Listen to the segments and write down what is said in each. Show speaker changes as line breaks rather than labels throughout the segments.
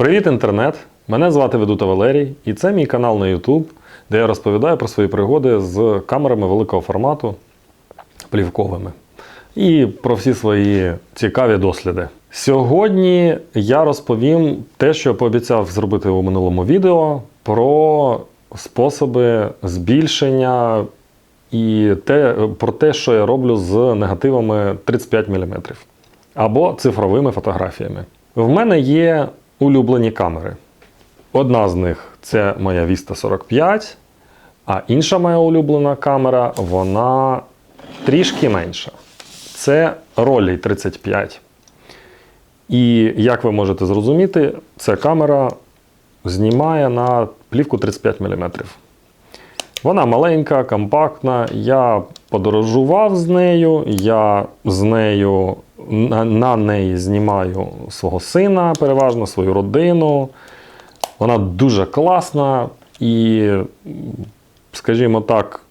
Привіт, інтернет! Мене звати Ведута Валерій, і це мій канал на YouTube, де я розповідаю про свої пригоди з камерами великого формату плівковими і про всі свої цікаві досліди. Сьогодні я розповім те, що я пообіцяв зробити у минулому відео про способи збільшення і те, про те, що я роблю з негативами 35 мм або цифровими фотографіями. В мене є улюблені камери. Одна з них це моя Vista 45, а інша моя улюблена камера, вона трішки менша. Це Rollei 35. І як ви можете зрозуміти, ця камера знімає на плівку 35 мм. Вона маленька, компактна. Я подорожував з нею, я з нею на, на неї знімаю свого сина, переважно свою родину. Вона дуже класна і, скажімо так,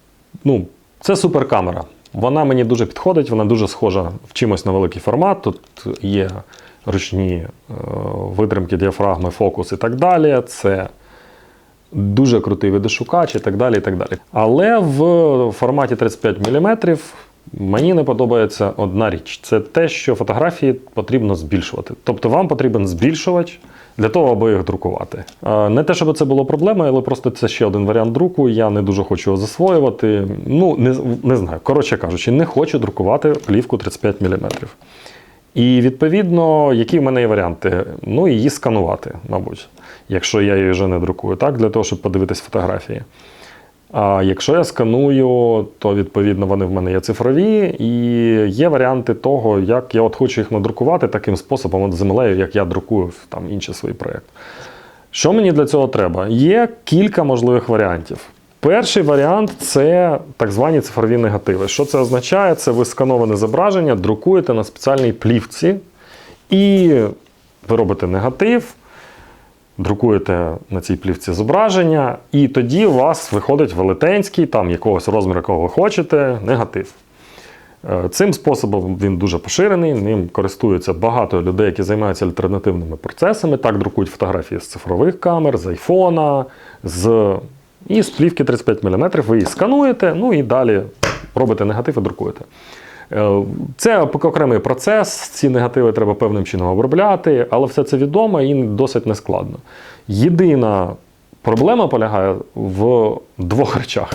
ну, це суперкамера. Вона мені дуже підходить, вона дуже схожа в чимось на великий формат. Тут є ручні е, витримки, діафрагми, фокус і так далі. Це дуже крутий видошукач і так далі. і так далі. Але в форматі 35 мм мені не подобається одна річ: це те, що фотографії потрібно збільшувати. Тобто вам потрібен збільшувач для того, аби їх друкувати. Не те, щоб це було проблемою, але просто це ще один варіант друку. Я не дуже хочу його засвоювати. Ну, не, не знаю. Коротше кажучи, не хочу друкувати плівку 35 мм. І відповідно, які в мене є варіанти? Ну, її сканувати, мабуть, якщо я її вже не друкую, так, для того, щоб подивитись фотографії. А якщо я сканую, то відповідно вони в мене є цифрові, і є варіанти того, як я от хочу їх надрукувати таким способом, от землею, як я друкую там інші свої проєкти. Що мені для цього треба? Є кілька можливих варіантів. Перший варіант це так звані цифрові негативи. Що це означає? Це ви скановане зображення друкуєте на спеціальній плівці, і ви робите негатив, друкуєте на цій плівці зображення, і тоді у вас виходить велетенський, там якогось розміру, якого ви хочете, негатив. Е, Цим способом він дуже поширений, ним користуються багато людей, які займаються альтернативними процесами. Так друкують фотографії з цифрових камер, з айфона, з... і з плівки 35 мм. Ви її скануєте, ну і далі робите негатив і друкуєте. Е, Це окремий процес, ці негативи треба певним чином обробляти, але все це відомо і досить нескладно. Єдина проблема полягає в двох речах.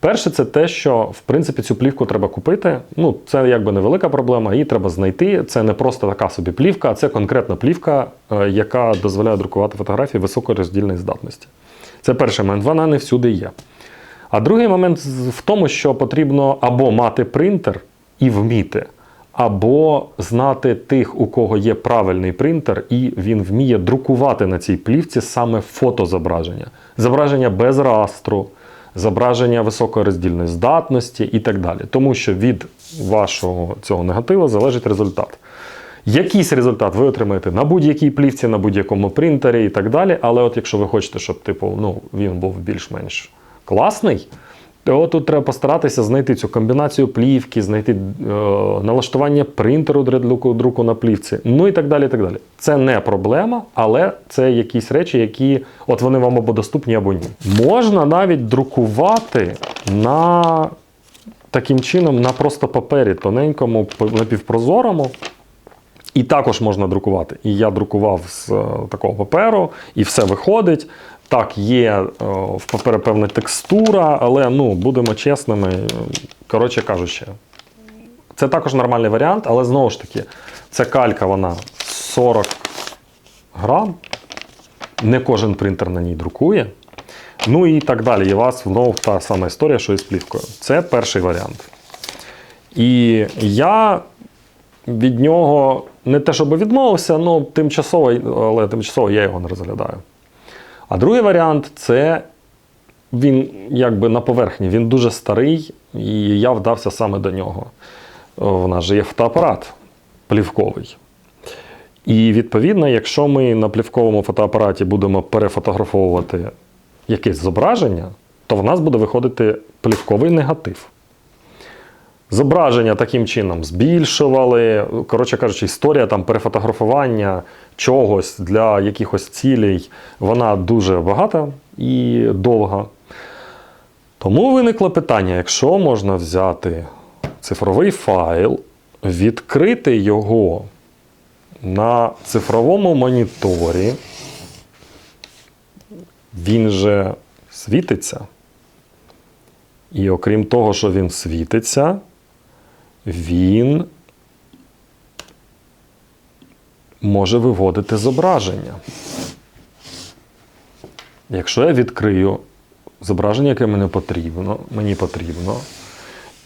Перше, це те, що в принципі цю плівку треба купити. Ну, це якби невелика проблема, її треба знайти. Це не просто така собі плівка, а це конкретна плівка, е, яка дозволяє друкувати фотографії високої роздільної здатності. Це перший момент, вона не всюди є. А другий момент в тому, що потрібно або мати принтер і вміти, або знати тих, у кого є правильний принтер, і він вміє друкувати на цій плівці саме фотозображення. Зображення без растру, зображення високої роздільної здатності і так далі. Тому що від вашого цього негатива залежить результат. Якийсь результат ви отримаєте на будь-якій плівці, на будь-якому принтері і так далі. Але от якщо ви хочете, щоб типу, ну, він був більш-менш класний, то тут треба постаратися знайти цю комбінацію плівки, знайти е, налаштування принтеру для друку, друку на плівці, ну і так далі. так далі. Це не проблема, але це якісь речі, які от вони вам або доступні, або ні. Можна навіть друкувати на таким чином на просто папері тоненькому, напівпрозорому. І також можна друкувати. І я друкував з е, такого паперу, і все виходить. Так, є е, в папері певна текстура, але ну, будемо чесними. е, Коротше кажучи, це також нормальний варіант, але знову ж таки, ця калька вона 40 грам. Не кожен принтер на ній друкує. Ну і так далі. І у вас знову та сама історія, що і з плівкою. Це перший варіант. І я від нього не те, щоб відмовився, ну тимчасово, але тимчасово я його не розглядаю. А другий варіант це він якби на поверхні, він дуже старий, і я вдався саме до нього. У нас же є фотоапарат плівковий. І відповідно, якщо ми на плівковому фотоапараті будемо перефотографовувати якесь зображення, то в нас буде виходити плівковий негатив. Зображення таким чином збільшували. Коротше кажучи, історія там перефотографування чогось для якихось цілей, вона дуже багата і довга. Тому виникло питання: якщо можна взяти цифровий файл, відкрити його на цифровому моніторі, він же світиться. І окрім того, що він світиться, він може виводити зображення. Якщо я відкрию зображення, яке мені потрібно, мені потрібно,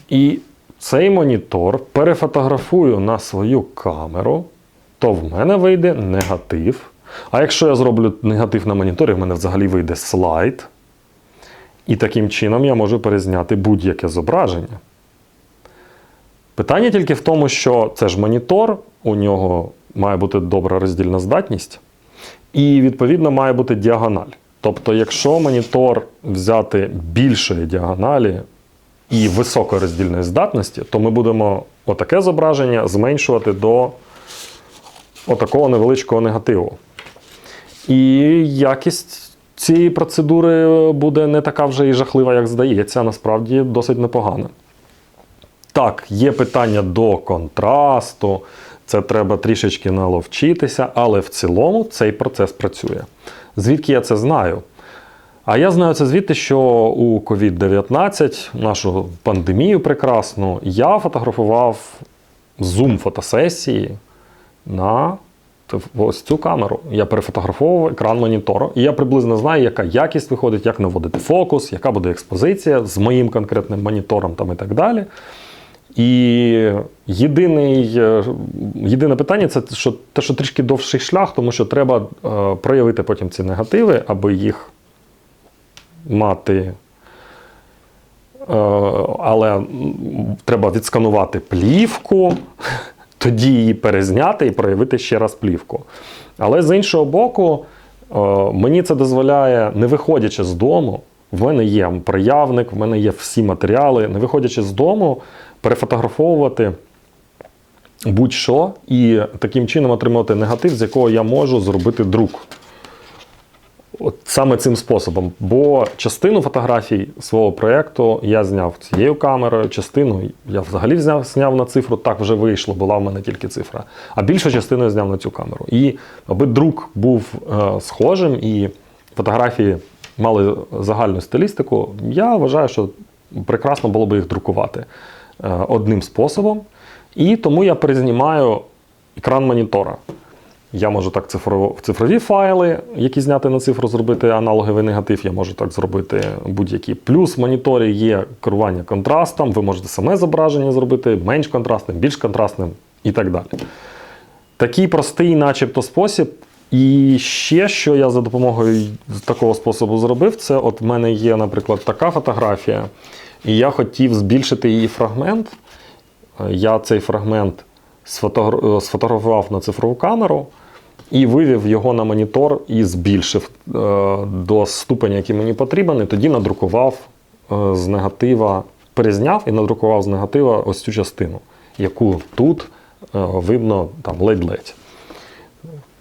і цей монітор перефотографую на свою камеру, то в мене вийде негатив. А якщо я зроблю негатив на моніторі, в мене взагалі вийде слайд. І таким чином я можу перезняти будь-яке зображення. Питання тільки в тому, що це ж монітор, у нього має бути добра роздільна здатність, і, відповідно, має бути діагональ. Тобто, якщо монітор взяти більшої діагоналі і високої роздільної здатності, то ми будемо отаке зображення зменшувати до отакого невеличкого негативу. І якість цієї процедури буде не така вже і жахлива, як здається, а насправді досить непогана. Так, є питання до контрасту, це треба трішечки наловчитися, але в цілому цей процес працює. Звідки я це знаю? А я знаю це звідти, що у COVID-19, нашу пандемію прекрасну, я фотографував зум-фотосесії на ось цю камеру. Я перефотографовував екран монітору, і я приблизно знаю, яка якість виходить, як наводити фокус, яка буде експозиція з моїм конкретним монітором там і так далі. І єдиний, е, єдине питання це що, те, що трішки довший шлях, тому що треба е, проявити потім ці негативи, аби їх мати. Е, але треба відсканувати плівку, тоді її перезняти і проявити ще раз плівку. Але з іншого боку, мені це дозволяє, не виходячи з дому, в мене є проявник, в мене є всі матеріали, не виходячи з дому, перефотографовувати будь-що і таким чином отримати негатив, з якого я можу зробити друк. От саме цим способом. Бо частину фотографій свого проєкту я зняв цією камерою, частину я взагалі зняв, зняв на цифру, так вже вийшло, була в мене тільки цифра. А більшу частину я зняв на цю камеру. І аби друк був е, схожим і фотографії мали загальну стилістику, я вважаю, що прекрасно було б їх друкувати одним способом. І тому я перезнімаю екран монітора. Я можу так цифрово, цифрові файли, які зняти на цифру, зробити аналоговий негатив. Я можу так зробити будь-які. Плюс в моніторі є керування контрастом. Ви можете саме зображення зробити менш контрастним, більш контрастним і так далі. Такий простий, начебто, спосіб. І ще, що я за допомогою такого способу зробив, це от в мене є, наприклад, така фотографія, і я хотів збільшити її фрагмент. Я цей фрагмент сфотографував на цифрову камеру і вивів його на монітор і збільшив е, до ступеня, який мені потрібен, і тоді надрукував е, з негатива, перезняв і надрукував з негатива ось цю частину, яку тут е, видно там ледь-ледь.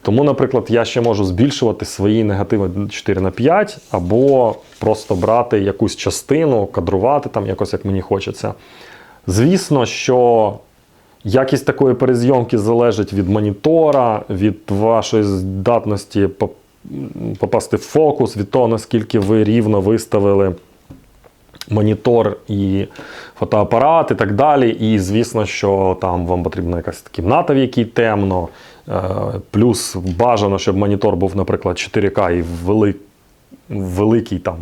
Тому, наприклад, я ще можу збільшувати свої негативи 4 на 5 або просто брати якусь частину, кадрувати там якось, як мені хочеться. Звісно, що якість такої перезйомки залежить від монітора, від вашої здатності попасти в фокус, від того, наскільки ви рівно виставили монітор і фотоапарат і так далі. І звісно, що там вам потрібна якась кімната, в якій темно. Е, Плюс бажано, щоб монітор був, наприклад, 4К і велик, великий там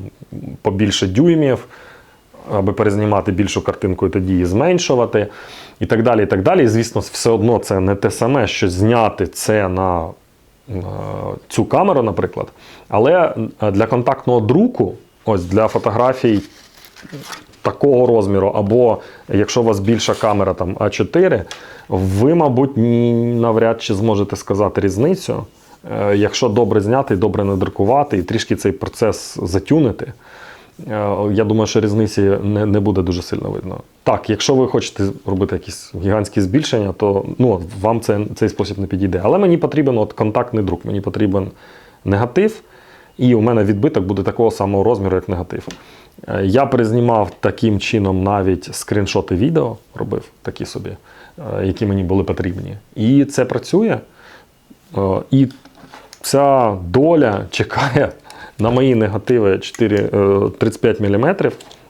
побільше дюймів, аби перезнімати більшу картинку і тоді її зменшувати. І так далі. І так далі. І, звісно, все одно це не те саме, що зняти це на е, цю камеру, наприклад. Але е, для контактного друку, ось для фотографій такого розміру, або якщо у вас більша камера там А4, ви, мабуть, навряд чи зможете сказати різницю. Е, Якщо добре зняти, добре надрукувати і трішки цей процес затюнити. е, я думаю, що різниці не, не буде дуже сильно видно. Так, якщо ви хочете робити якісь гігантські збільшення, то ну, вам це, цей спосіб не підійде. Але мені потрібен от контактний друк, мені потрібен негатив, і у мене відбиток буде такого самого розміру, як негатив. Е, Я перезнімав таким чином навіть скріншоти відео, робив такі собі, е, які мені були потрібні. І це працює. Е, І ця доля чекає на мої негативи 4, е, 35 мм,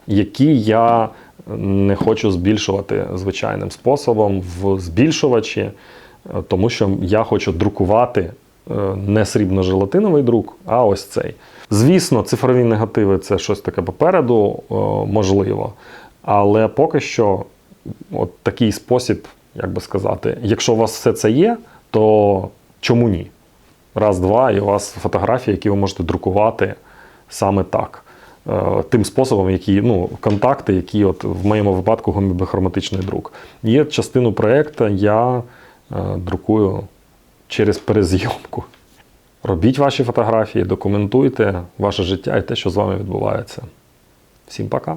які я не хочу збільшувати звичайним способом в збільшувачі, тому що я хочу друкувати не срібно-желатиновий друк, а ось цей. Звісно, цифрові негативи це щось таке попереду, е, можливо. Але поки що, от такий спосіб, як би сказати, якщо у вас все це є, то чому ні? Раз, два, і у вас фотографії, які ви можете друкувати саме так. Е, Тим способом, які, ну, контакти, які от в моєму випадку гомібихроматичний друк. Є частину проєкту, я е, друкую через перезйомку. Робіть ваші фотографії, документуйте ваше життя і те, що з вами відбувається. Всім пока!